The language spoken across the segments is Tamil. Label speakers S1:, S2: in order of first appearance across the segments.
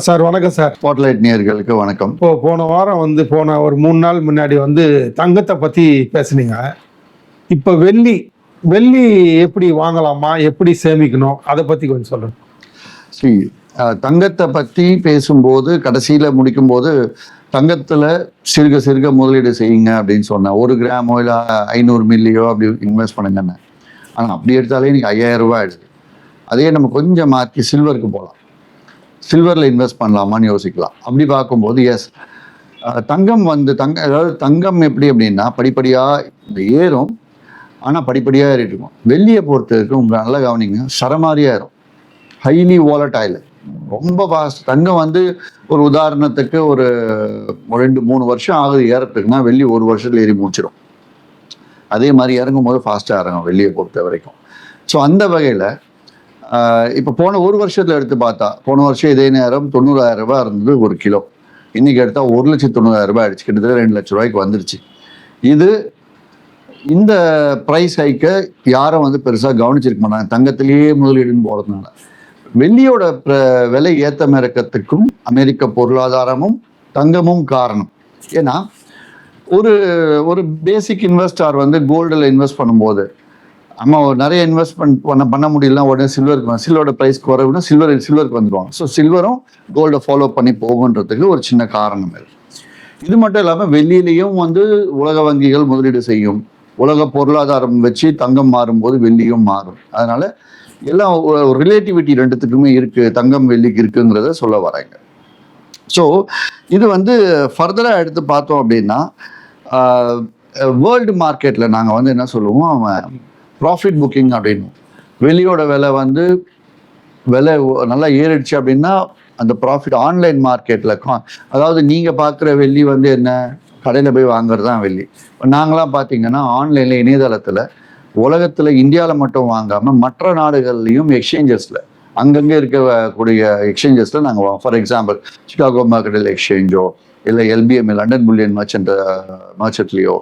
S1: சார் வணக்கம் சார்.
S2: ஸ்பாட்லைட் நேயர்களுக்கு வணக்கம்.
S1: இப்போ போன வாரம் வந்து போன ஒரு மூணு நாள் முன்னாடி வந்து தங்கத்தை பற்றி பேசுனீங்க. இப்போ வெள்ளி வெள்ளி எப்படி வாங்கலாமா எப்படி சேமிக்கணும் அதை பற்றி கொஞ்சம் சொல்லுங்க.
S2: அஹ், தங்கத்தை பற்றி பேசும்போது கடைசியில் முடிக்கும்போது தங்கத்தில் சிறுக சிறுக முதலீடு செய்யுங்க அப்படின்னு சொன்னேன். ஒரு கிராமோ இல்லை ஐநூறு மில்லியோ அப்படி இன்வெஸ்ட் பண்ணுங்கன்னு. ஆனால் அப்படி எடுத்தாலே இன்னைக்கு ஐயாயிரம் ரூபாய் ஆயிடுது அதே நம்ம கொஞ்சம் மாற்றி சில்வருக்கு போகலாம். சில்வரில் இன்வெஸ்ட் பண்ணலாமான்னு யோசிக்கலாம். அப்படி பார்க்கும்போது எஸ் தங்கம் வந்து தங்க அதாவது தங்கம் எப்படி அப்படின்னா படிப்படியாக இந்த ஏறும். ஆனால் படிப்படியாக ஏறிட்டு இருக்கும். வெள்ளியை பொறுத்த வரைக்கும் நல்லா கவனிங்க சரமாரியாக ஏறும். Highly volatile. ரொம்ப ஃபாஸ்ட் தங்கம் வந்து ஒரு உதாரணத்துக்கு ஒரு ரெண்டு மூணு வருஷம் ஆகுது ஏறத்துக்குன்னா வெள்ளி ஒரு வருஷத்தில் ஏறி முடிச்சிடும் அதே மாதிரி இறங்கும் போது ஃபாஸ்ட்டாக இறங்கும் வெள்ளியை பொறுத்த வரைக்கும். ஸோ அந்த வகையில் இப்போ போன ஒரு வருஷத்தில் எடுத்து பார்த்தா போன வருஷம் இதே நேரம் தொண்ணூறாயிரம் ரூபாய் இருந்தது ஒரு கிலோ. இன்னைக்கு எடுத்தால் ஒரு லட்சத்து தொண்ணூறாயிரம் ரூபாய் ஆயிடுச்சு. கிட்டத்தட்ட ரெண்டு லட்ச ரூபாய்க்கு வந்துருச்சு. இது இந்த ப்ரைஸ் ஹைக்கை யாரும் வந்து பெருசாக கவனிச்சிருக்க மாட்டாங்க. தங்கத்திலேயே முதலீடுன்னு போகிறதுனால வெள்ளியோட பிர- விலை ஏத்தம் இறக்கத்துக்கும் அமெரிக்க பொருளாதாரமும் தங்கமும் காரணம். ஏன்னா ஒரு ஒரு பேசிக் இன்வெஸ்டார் வந்து கோல்டில் இன்வெஸ்ட் பண்ணும்போது நம்ம நிறைய இன்வெஸ்ட்மெண்ட் பண்ண பண்ண முடியலனா உடனே சில்வருக்கு சில்வரோட ப்ரைஸ் குறைவுனா சில்வர் சில்வருக்கு வந்துடுவாங்க ஸோ சில்வரும் கோல்டை ஃபாலோ பண்ணி போகுன்றதுக்கு ஒரு சின்ன காரணம் இது. இது மட்டும் இல்லாமல் வெள்ளியிலையும் வந்து உலக வங்கிகள் முதலீடு செய்யும். உலக பொருளாதாரம் வச்சு தங்கம் மாறும்போது வெள்ளியும் மாறும். அதனால எல்லாம் ரிலேட்டிவிட்டி ரெண்டுத்துக்குமே இருக்கு. தங்கம் வெள்ளிக்கு இருக்குங்கிறத சொல்ல வராங்க ஸோ இது வந்து ஃபர்தராக எடுத்து பார்த்தோம் அப்படின்னா வேர்ல்டு மார்க்கெட்டில் நாங்கள் வந்து என்ன சொல்லுவோம்? அவன் ப்ராஃபிட் புக்கிங் அப்படின்னு வெளியோட விலை வந்து விலை நல்லா ஏறிடுச்சு அப்படின்னா அந்த ப்ராஃபிட் ஆன்லைன் மார்க்கெட்டில் அதாவது நீங்கள் பார்க்குற வெள்ளி வந்து என்ன? கடையில் போய் வாங்குறது தான் வெள்ளி. இப்போ நாங்களாம் பார்த்தீங்கன்னா ஆன்லைனில் இணையதளத்தில் உலகத்தில் இந்தியாவில் மட்டும் வாங்காமல் மற்ற நாடுகள்லையும் எக்ஸ்சேஞ்சஸில் அங்கங்கே இருக்கக்கூடிய எக்ஸ்சேஞ்சஸில் நாங்கள் ஃபார் எக்ஸாம்பிள் சிக்காகோ மார்க்கெட்டில் எக்ஸ்சேஞ்சோ இல்லை எல்பிஎம் லண்டன் புல்லியன் மர்ச்சன்ட் மர்ச்சன்ட்லேயோ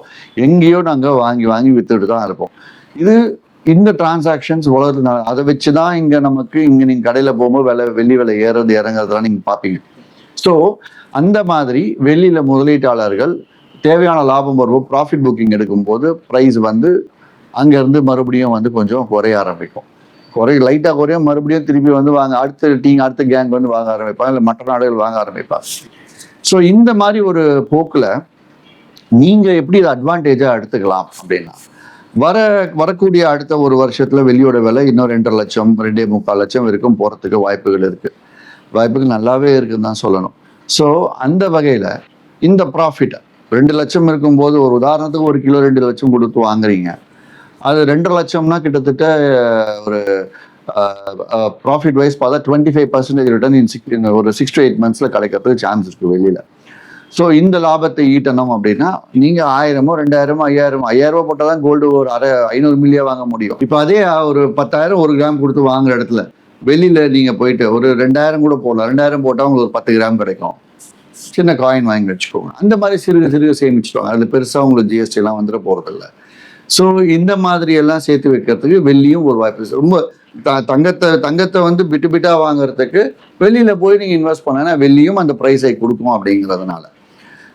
S2: எங்கேயோ நாங்கள் வாங்கி வாங்கி விற்றுட்டு தான் இருப்போம். இது இந்த டிரான்சாக்ஷன்ஸ் உலகத்துல அதை வச்சு தான் இங்கே நமக்கு இங்கே நீங்கள் கடையில் போகும்போது விலை வெள்ளி விலை ஏறது இறங்குறதெல்லாம் நீங்கள் பார்ப்பீங்க. ஸோ அந்த மாதிரி வெளியில் முதலீட்டாளர்கள் தேவையான லாபம் வருவோம் ப்ராஃபிட் புக்கிங் எடுக்கும்போது ப்ரைஸ் வந்து அங்கேருந்து மறுபடியும் வந்து கொஞ்சம் குறைய ஆரம்பிக்கும். குறை லைட்டாக குறையும் மறுபடியும் திருப்பி வந்து வாங்க அடுத்த டீம் அடுத்த கேங் வந்து வாங்க ஆரம்பிப்பாங்க இல்லை மற்ற நாடுகள் வாங்க ஆரம்பிப்பாங்க. ஸோ இந்த மாதிரி ஒரு போக்கில் நீங்கள் எப்படி இதை அட்வான்டேஜாக எடுத்துக்கலாம் அப்படின்னா வர வரக்கூடிய அடுத்த ஒரு வருஷத்தில் வெளியோட விலை இன்னும் ரெண்டரை லட்சம் ரெண்டே முக்கால் லட்சம் வரைக்கும் போகிறதுக்கு வாய்ப்புகள் இருக்குது வாய்ப்புகள் நல்லாவே இருக்குன்னு தான் சொல்லணும். ஸோ அந்த வகையில் இந்த ப்ராஃபிட்டை ரெண்டு லட்சம் இருக்கும்போது ஒரு உதாரணத்துக்கு ஒரு கிலோ ரெண்டு லட்சம் கொடுத்து வாங்குறீங்க. அது ரெண்டரை லட்சம்னா கிட்டத்தட்ட ஒரு ப்ராஃபிட் வைஸ் பார்த்தா twenty five percentage return in six ஒரு சிக்ஸ் டு எயிட் மந்த்ஸில் கிடைக்கிறதுக்கு சான்ஸ் இருக்குது வெளியில். ஸோ இந்த லாபத்தை ஈட்டணும் அப்படின்னா நீங்கள் ஆயிரமோ ரெண்டாயிரமோ ஐயாயிரமோ ஐயாயிரம் ரூபா போட்டால் தான் கோல்டு ஒரு அரை ஐநூறு மில்லியா வாங்க முடியும். இப்போ அதே ஒரு பத்தாயிரம் ஒரு கிராம் கொடுத்து வாங்குற இடத்துல வெளியில் நீங்கள் போயிட்டு ஒரு ரெண்டாயிரம் கூட போடலாம். ரெண்டாயிரம் போட்டால் உங்களுக்கு ஒரு பத்து கிராம் கிடைக்கும். சின்ன காயின் வாங்கி வச்சுக்கோங்க. அந்த மாதிரி சிறுக சிறுக சேமிச்சுக்கோங்க அதில் பெருசாக உங்களுக்கு ஜிஎஸ்டிலாம் வந்துட போகிறதில்ல ஸோ இந்த மாதிரி எல்லாம் சேர்த்து வைக்கிறதுக்கு வெள்ளியும் ஒரு வாய்ப்பு. ரொம்ப த- தங்கத்தை தங்கத்தை வந்து பிட்டு பிட்டாக வாங்குறதுக்கு வெளியில் போய் நீங்கள் இன்வெஸ்ட் பண்ணனா வெள்ளியும் அந்த ப்ரைஸை கொடுக்கும் அப்படிங்கிறதுனால.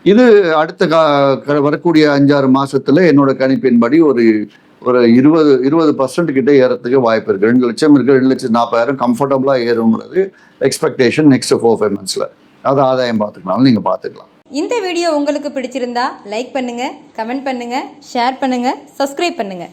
S2: இது அடுத்த கா க- வரக்கூடிய அஞ்சாறு மாசத்துல என்னோட கணிப்பின்படி ஒரு ஒரு இருபது இருபது பர்சன்ட் கிட்ட ஏறத்துக்கு வாய்ப்பு இருக்கு. ரெண்டு லட்சம் இருக்கு ரெண்டு லட்சம் நாற்பதாயிரம் கம்ஃபர்டபுளா ஏறுங்கிறது எக்ஸ்பெக்டேஷன் நெக்ஸ்ட் ஃபோர் ஃபைவ் மந்த்ஸ்ல அது ஆதாயம் பார்த்துக்கலாம் நீங்க பார்த்துக்கலாம்.
S3: இந்த வீடியோ உங்களுக்கு பிடிச்சிருந்தா லைக் பண்ணுங்க கமெண்ட் பண்ணுங்க ஷேர் பண்ணுங்க சப்ஸ்கிரைப் பண்ணுங்க.